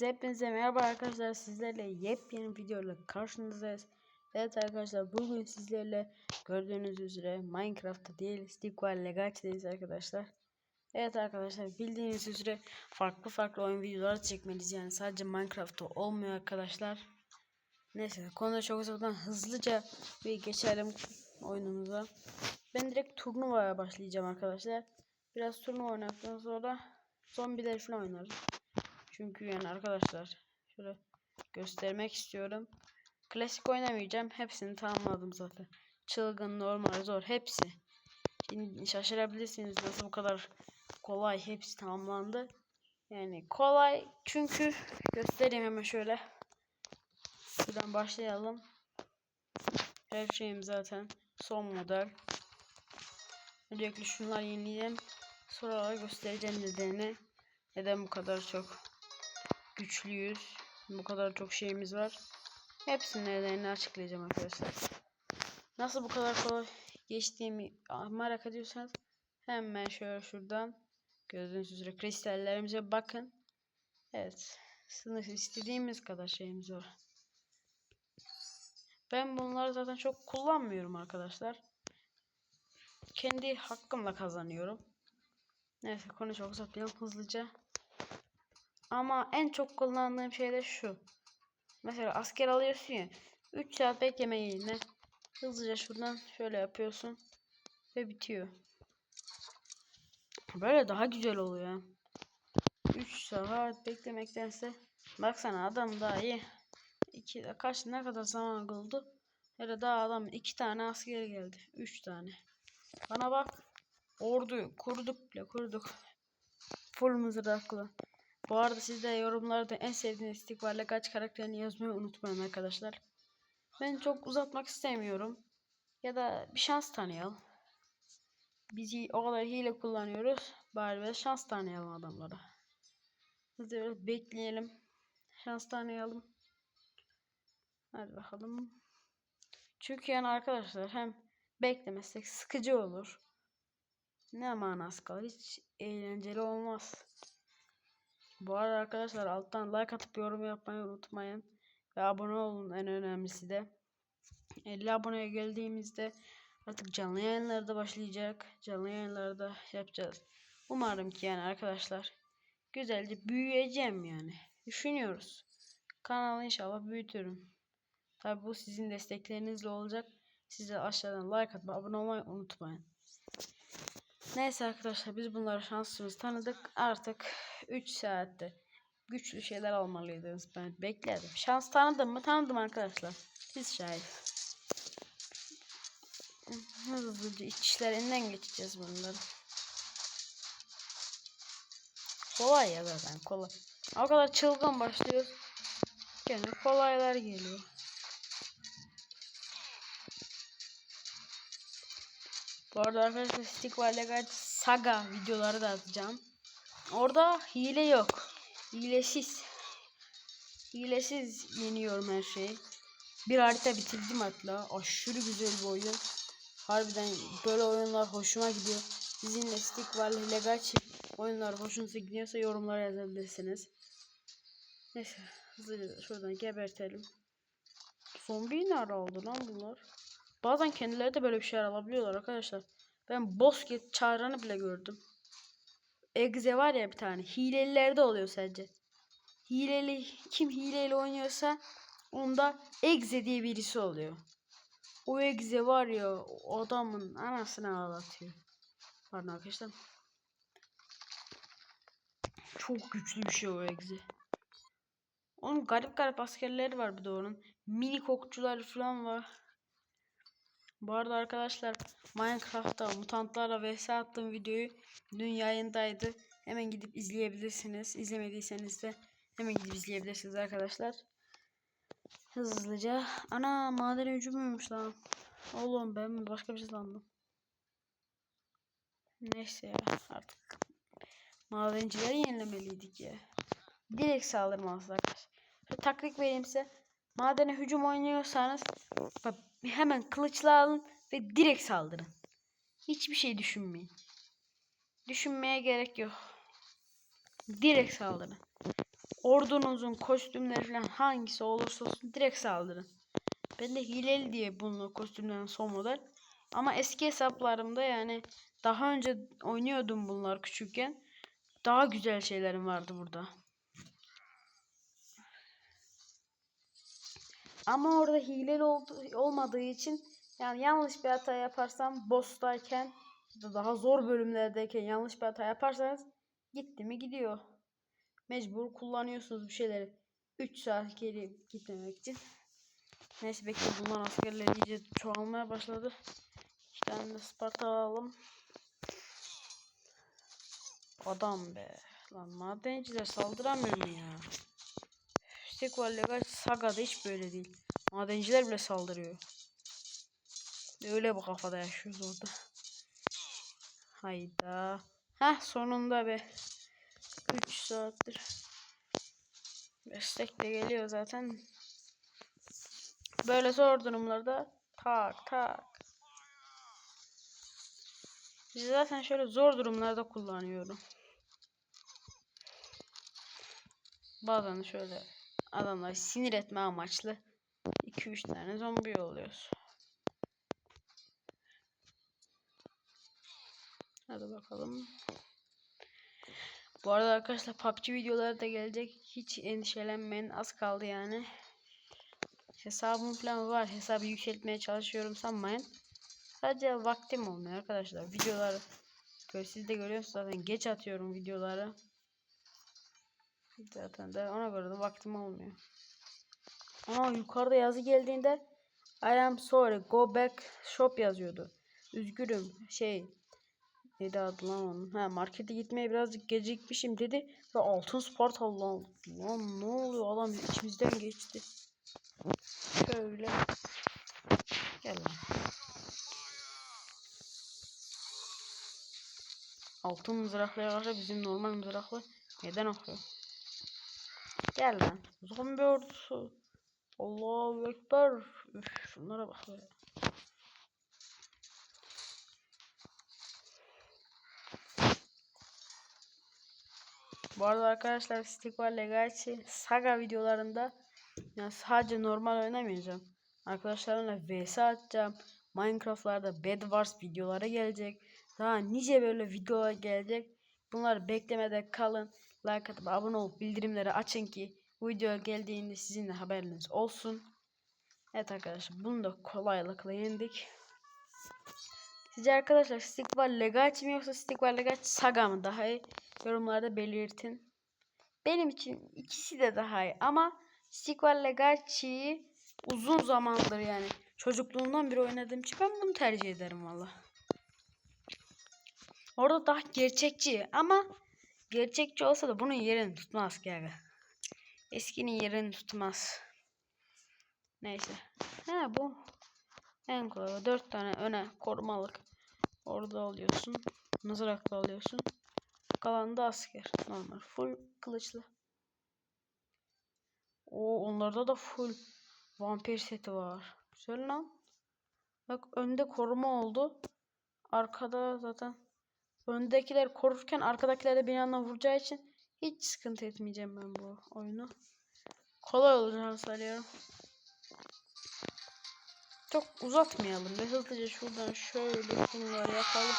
Hepinize merhaba arkadaşlar. Sizlerle yepyeni videoyla karşınızdayız. Evet arkadaşlar bugün sizlerle gördüğünüz üzere Minecraft'ta değil Stickwell Legacy'deyiz arkadaşlar. Evet arkadaşlar bildiğiniz üzere farklı farklı oyun videoları çekmeliyiz. Yani sadece Minecraft'ta olmuyor arkadaşlar. Neyse konuda çok uzaktan hızlıca bir geçelim oyunumuza. Ben direkt turnuvaya başlayacağım arkadaşlar. Biraz turnuva oynadıktan sonra zombiler falan oynarız. Çünkü yani arkadaşlar şöyle göstermek istiyorum. Klasik oynamayacağım. Hepsini tamamladım zaten. Çılgın, normal, zor hepsi. Şimdi şaşırabilirsiniz nasıl bu kadar kolay hepsi tamamlandı. Yani kolay çünkü göstereyim hemen şöyle. Buradan başlayalım. Her şeyim zaten son model. Öncelikle şunları yenileyeceğim. Sonra göstereceğim nedenini. Neden bu kadar çok güçlüyüz. Bu kadar çok şeyimiz var. Hepsinin nedenini açıklayacağım arkadaşlar. Nasıl bu kadar kolay geçtiğimi merak ediyorsanız hemen şöyle şuradan gördüğünüz üzere kristallerimize bakın. Evet. Sınıf istediğimiz kadar şeyimiz var. Ben bunları zaten çok kullanmıyorum arkadaşlar. Kendi hakkımla kazanıyorum. Neyse konu çok uzatmayalım hızlıca. Ama en çok kullandığım şey de şu. Mesela asker alıyorsun ya. 3 saat bekleme yerine hızlıca şuradan şöyle yapıyorsun. Ve bitiyor. Böyle daha güzel oluyor. 3 saat beklemektense baksana adam daha iyi. İki, kaç ne kadar zaman oldu? Hele daha adam iki tane asker geldi. Üç tane. Bana bak. Ordu kurduk bile kurduk. Full mızraklı. Bu arada siz de yorumlarda en sevdiğiniz istikballe kaç karakterini yazmayı unutmayın arkadaşlar. Ben çok uzatmak istemiyorum. Ya da bir şans tanıyalım. Bizi o kadar hile kullanıyoruz. Bari bir şans tanıyalım adamlara. Hızlı bekleyelim. Şans tanıyalım. Hadi bakalım. Çünkü yani arkadaşlar hem beklemezsek sıkıcı olur. Ne manası kalır. Hiç eğlenceli olmaz. Bu arada arkadaşlar alttan like atıp yorum yapmayı unutmayın. Ve abone olun en önemlisi de. 50 aboneye geldiğimizde artık canlı yayınlarda başlayacak. Canlı yayınlarda yapacağız. Umarım ki yani arkadaşlar güzelce büyüyeceğim yani. Düşünüyoruz. Kanalı inşallah büyütürüm. Tabi bu sizin desteklerinizle olacak. Siz de aşağıdan like atıp abone olmayı unutmayın. Neyse arkadaşlar biz bunları şansımız tanıdık. Artık 3 saatte güçlü şeyler almalıydınız. Ben bekledim. Şans tanıdım mı? Tanıdım arkadaşlar. Siz şahit. Hızlıca içlerinden geçeceğiz bunları. Kolay ya zaten kolay. O kadar çılgın başlıyoruz. Gene kolaylar geliyor. Bu arada arkadaşlar Stick var Saga videoları da atacağım. Orada hile yok. Hilesiz. Hilesiz yeniyorum her şeyi. Bir harita bitirdim hatta. Aşırı güzel bir oyun. Harbiden böyle oyunlar hoşuma gidiyor. Sizin de Stick var Legal oyunlar hoşunuza gidiyorsa yorumlara yazabilirsiniz. Neyse hızlıca şuradan gebertelim. Zombi nerede aldı lan bunlar? Bazen kendileri de böyle bir şeyler alabiliyorlar arkadaşlar. Ben Bosket çağıranı bile gördüm. Egze var ya bir tane. Hilelilerde oluyor sadece. Hileli kim hileyle oynuyorsa onda Egze diye birisi oluyor. O Egze var ya adamın anasını ağlatıyor. Pardon arkadaşlar. Çok güçlü bir şey o Egze. Onun garip garip askerleri var bir de onun. Mini kokçular falan var. Bu arada arkadaşlar Minecraft'ta mutantlarla vs attığım videoyu dün yayındaydı. Hemen gidip izleyebilirsiniz. İzlemediyseniz de hemen gidip izleyebilirsiniz arkadaşlar. Hızlıca. Ana maden hücumuymuş lan. Oğlum ben başka bir şey sandım. Neyse ya artık. Madencileri yenilemeliydik ya. Direkt. Şöyle taktik vereyim size. Madene hücum oynuyorsanız hemen kılıçla alın ve direkt saldırın. Hiçbir şey düşünmeyin. Düşünmeye gerek yok. Direkt saldırın. ordunuzun kostümleri falan hangisi olursa olsun direkt saldırın. Ben de hileli diye bunu kostümlerin son model. Ama eski hesaplarımda yani daha önce oynuyordum bunlar küçükken. Daha güzel şeylerim vardı burada. Ama orada hileli olmadığı için yani yanlış bir hata yaparsam boss'tayken daha zor bölümlerdeyken yanlış bir hata yaparsanız gitti mi gidiyor. Mecbur kullanıyorsunuz bir şeyleri. 3 saat geri gitmemek için. Neyse bekle bunlar askerler iyice çoğalmaya başladı. İki tane de Sparta alalım. Adam be. Lan madenciler saldıramıyor mu ya? Sequel Legal Saga'da hiç böyle değil. Madenciler bile saldırıyor. Öyle bu kafada yaşıyoruz orada. Hayda. Heh sonunda be. 3 saattir. Destek de geliyor zaten. Böyle zor durumlarda tak tak. Biz zaten şöyle zor durumlarda kullanıyorum. Bazen şöyle adamları sinir etme amaçlı 2-3 tane zombi oluyoruz. Hadi bakalım. Bu arada arkadaşlar PUBG videoları da gelecek. Hiç endişelenmeyin. Az kaldı yani. Hesabım falan var. Hesabı yükseltmeye çalışıyorum sanmayın. Sadece vaktim olmuyor arkadaşlar. Videoları siz de görüyorsunuz zaten geç atıyorum videoları. Zaten de ona göre de vaktim olmuyor. Ama yukarıda yazı geldiğinde I am sorry go back shop yazıyordu. Üzgünüm şey neydi adı lan onun? Ha markete gitmeye birazcık gecikmişim dedi ve altın sport lan. Lan ne oluyor adam içimizden geçti. Şöyle. Gel lan. Altın mızraklıya karşı bizim normal mızraklı neden okuyor? Gel lan. Zombi ordusu. Allahu Ekber. Üf, şunlara bak be. Bu arada arkadaşlar Stickball Legacy Saga videolarında yani sadece normal oynamayacağım. Arkadaşlarımla vs atacağım. Minecraft'larda Bed Wars videoları gelecek. Daha nice böyle videolar gelecek. Bunları beklemede kalın. Like atıp abone olup bildirimleri açın ki video geldiğinde sizin de haberiniz olsun. Evet arkadaşlar bunu da kolaylıkla yendik. Sizce arkadaşlar Stickball Legacy mi yoksa Stickball Legacy Saga mı daha iyi? Yorumlarda belirtin. Benim için ikisi de daha iyi ama Stickball Legacy'yi uzun zamandır yani çocukluğumdan beri oynadığım için ben bunu tercih ederim valla. Orada daha gerçekçi ama gerçekçi olsa da bunun yerini tutmaz ki aga. Eskinin yerini tutmaz. Neyse. He bu en kolay. Dört tane öne korumalık. Orada alıyorsun. Mızrakla alıyorsun. Kalan da asker. Normal. Full kılıçlı. O onlarda da full vampir seti var. Güzel lan. Bak önde koruma oldu. Arkada zaten öndekiler korurken arkadakiler de bir yandan vuracağı için hiç sıkıntı etmeyeceğim ben bu oyunu. Kolay olacağını sanıyorum. Çok uzatmayalım ve hızlıca şuradan şöyle bunları yapalım.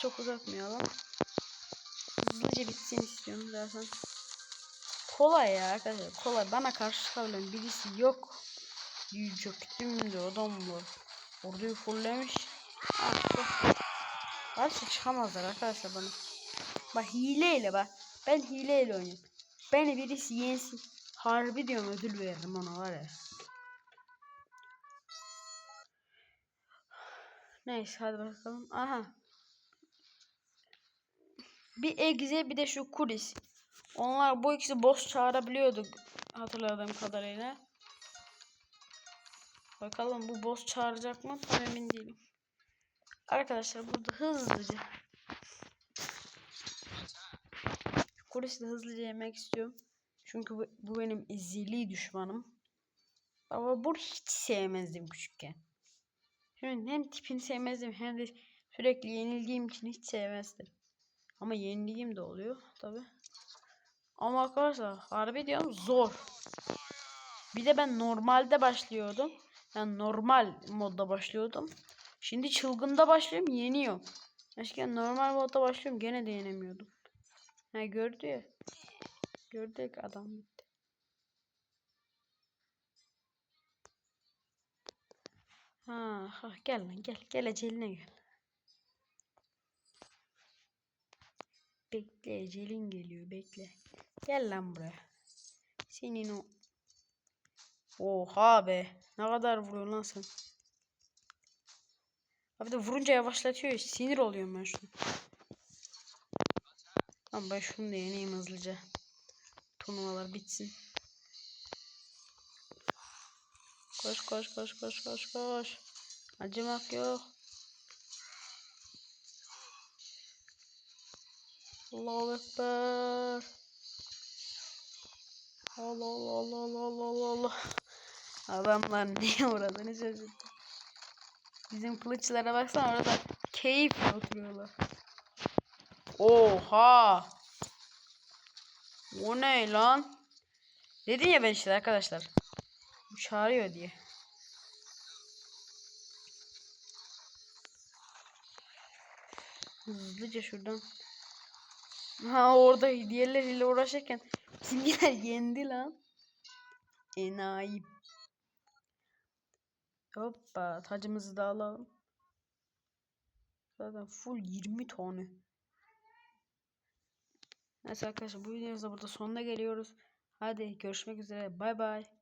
Çok uzatmayalım. Hızlıca bitsin istiyorum zaten. Kolay ya arkadaşlar kolay. Bana karşı çıkabilen birisi yok. Yücektüm de adam var. Orduyu fulllemiş. Artık. Karşı çıkamazlar arkadaşlar bana. Bak hileyle bak. Ben hileyle oynuyorum. Beni birisi yensin. Harbi diyorum ödül veririm ona var ya. Neyse hadi bakalım. Aha. Bir Egze bir de şu Kuris. Onlar bu ikisi boss çağırabiliyorduk hatırladığım kadarıyla. Bakalım bu boss çağıracak mı? Tam emin değilim. Arkadaşlar burada hızlıca Kuris'i hızlıca yemek istiyorum. Çünkü bu, bu benim ezili düşmanım. Ama bunu hiç sevmezdim küçükken. Şimdi hem tipini sevmezdim hem de sürekli yenildiğim için hiç sevmezdim. Ama yenildiğim de oluyor tabi. Ama arkadaşlar harbi diyorum zor. Bir de ben normalde başlıyordum. Yani normal modda başlıyordum. Şimdi çılgında başlıyorum yeniyorum. Eskiden normal modda başlıyorum gene de yenemiyordum. Ha gördü ya. Gördük adam gitti. Ha, ha gel lan gel. Gel eceline gel. Bekle ecelin geliyor bekle. Gel lan buraya. Senin o Oha be. Ne kadar vuruyor lan sen. Abi de vurunca yavaşlatıyor. Sinir oluyorum ben şunu. Ama ben şunu da yeneyim hızlıca. Turnuvalar bitsin. Koş koş koş koş koş koş. Acımak yok. Allahu Ekber. Allah Allah Allah Allah Allah Allah. Adamlar niye uğradığını şaşırdı. Bizim kılıçlara baksana orada keyifle oturuyorlar. Oha! O ne lan? Dedim ya ben işte arkadaşlar. Bu çağırıyor diye. Hızlıca şuradan. Ha orada diğerleriyle uğraşırken bizimkiler yendi lan. Enayi. Hoppa tacımızı da alalım. Zaten full 20 tane. Neyse arkadaşlar bu videomuzda burada sonuna geliyoruz. Hadi görüşmek üzere. Bay bay.